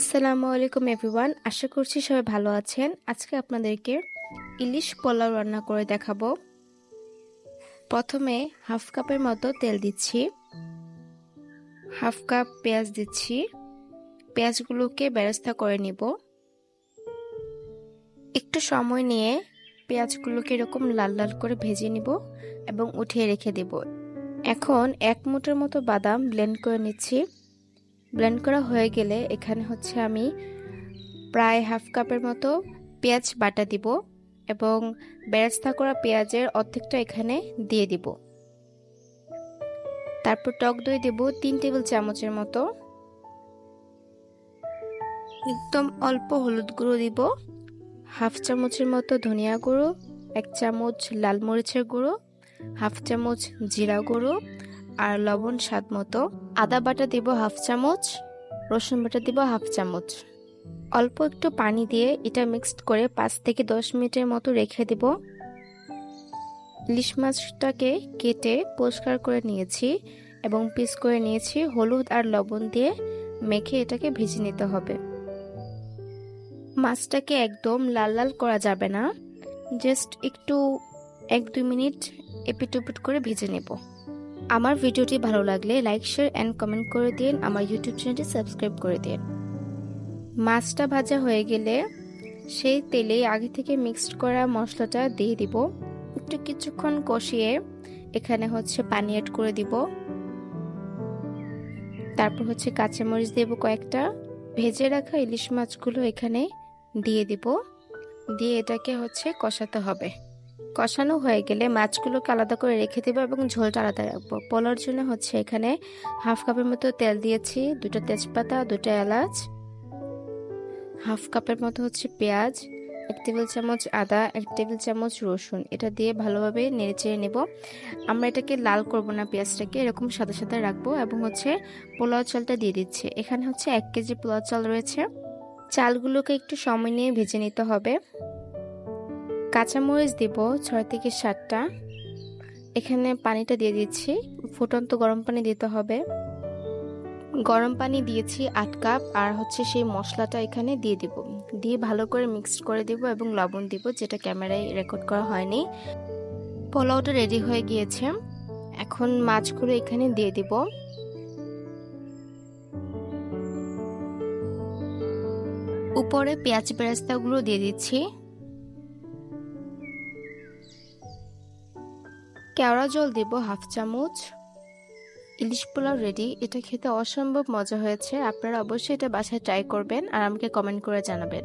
আসসালামু আলাইকুম, এভরিওয়ান। আশা করছি সবাই ভালো আছেন। আজকে আপনাদেরকে ইলিশ পোলাও রান্না করে দেখাবো। প্রথমে হাফ কাপের মতো তেল দিচ্ছি। হাফ কাপ পেঁয়াজ দিচ্ছি। পেঁয়াজগুলোকে বেরেস্তা করে নিব। একটু সময় নিয়ে পেঁয়াজগুলোকে এরকম লাল লাল করে ভেজে নিব এবং উঠিয়ে রেখে দেব। এখন এক মুঠের মতো বাদাম ব্লেন্ড করে নিচ্ছি। ব্লেন্ড করা হয়ে গেলে এখানে হচ্ছে আমি প্রায় হাফ কাপের মতো পেঁয়াজ বাটা দিব এবং বেরেস্তা করা পেঁয়াজের অর্ধেকটা এখানে দিয়ে দিব। তারপর টক দই দেব তিন টেবিল চামচের মতো। একদম অল্প হলুদ গুঁড়ো দিব হাফ চামচের মতো ধনিয়া গুঁড়ো, এক চামচ লাল মরিচের গুঁড়ো হাফ চামচ জিরা গুঁড়ো আর লবণ স্বাদ মতো আদা বাটা দিব হাফ চামচ, রসুন বাটা দিব হাফ চামচ। অল্প একটু পানি দিয়ে এটা মিক্সড করে পাঁচ থেকে দশ মিনিটের মতো রেখে দেব। ইলিশ মাছটাকে কেটে পরিষ্কার করে নিয়েছি এবং পিস করে নিয়েছি হলুদ আর লবণ দিয়ে মেখে এটাকে ভেজে নিতে হবে। মাছটাকে একদম লাল লাল করা যাবে না, জাস্ট একটু এক দুই মিনিট এপিট করে ভেজে নেব। আমার ভিডিওটি ভালো লাগলে লাইক, শেয়ার অ্যান্ড কমেন্ট করে দিন। আমার ইউটিউব চ্যানেলটি সাবস্ক্রাইব করে দিন। মাছটা ভাজা হয়ে গেলে সেই তেলে আগে থেকে মিক্সড করা মশলাটা দিয়ে দিব। একটু কিছুক্ষণ কষিয়ে এখানে হচ্ছে পানি অ্যাড করে দিব। তারপর হচ্ছে কাঁচামরিচ দেব কয়েকটা। ভেজে রাখা ইলিশ মাছগুলো এখানে দিয়ে দিব। দিয়ে এটাকে হচ্ছে কষাতে হবে। কষানো হয়ে গেলে মাছগুলোকে আলাদা করে রেখে দেবো এবং ঝোলটা আলাদা রাখব। পোলার জন্য হচ্ছে এখানে হাফ কাপের মতো তেল দিয়েছি, দুটো তেজপাতা, দুটো এলাচ, হাফ কাপের মতো হচ্ছে পেঁয়াজ, এক টেবিল চামচ আদা, এক টেবিল চামচ রসুন। এটা দিয়ে ভালোভাবে নেড়ে চেড়ে নেব। আমরা এটাকে লাল করব না পেঁয়াজটাকে, এরকম সাদা সাদা রাখব এবং হচ্ছে পোলাও চালটা দিয়ে দিচ্ছে। এখানে হচ্ছে এক কেজি পোলাও চাল রয়েছে। চালগুলোকে একটু সময় নিয়ে ভেজে নিতে হবে। কাঁচামরিচ দিব ছয় থেকে সাতটা। এখানে পানিটা দিয়ে দিচ্ছি। ফুটন্ত গরম পানি দিতে হবে। গরম পানি দিয়েছি আট কাপ আর হচ্ছে সেই মশলাটা এখানে দিয়ে দিব। দিয়ে ভালো করে মিক্সড করে দিব এবং লবণ দিব, যেটা ক্যামেরায় রেকর্ড করা হয়নি। পোলাওটা রেডি হয়ে গিয়েছে। এখন মাছগুলো এখানে দিয়ে দিব। উপরে পেঁয়াজ বেরেস্তাগুলো দিয়ে দিচ্ছি। কেওড়া জল দেব হাফ চামচ। ইলিশ পোলাও রেডি এটা খেতে অসম্ভব মজা হয়েছে। আপনারা অবশ্যই এটা বাসায় ট্রাই করবেন আর আমাকে কমেন্ট করে জানাবেন।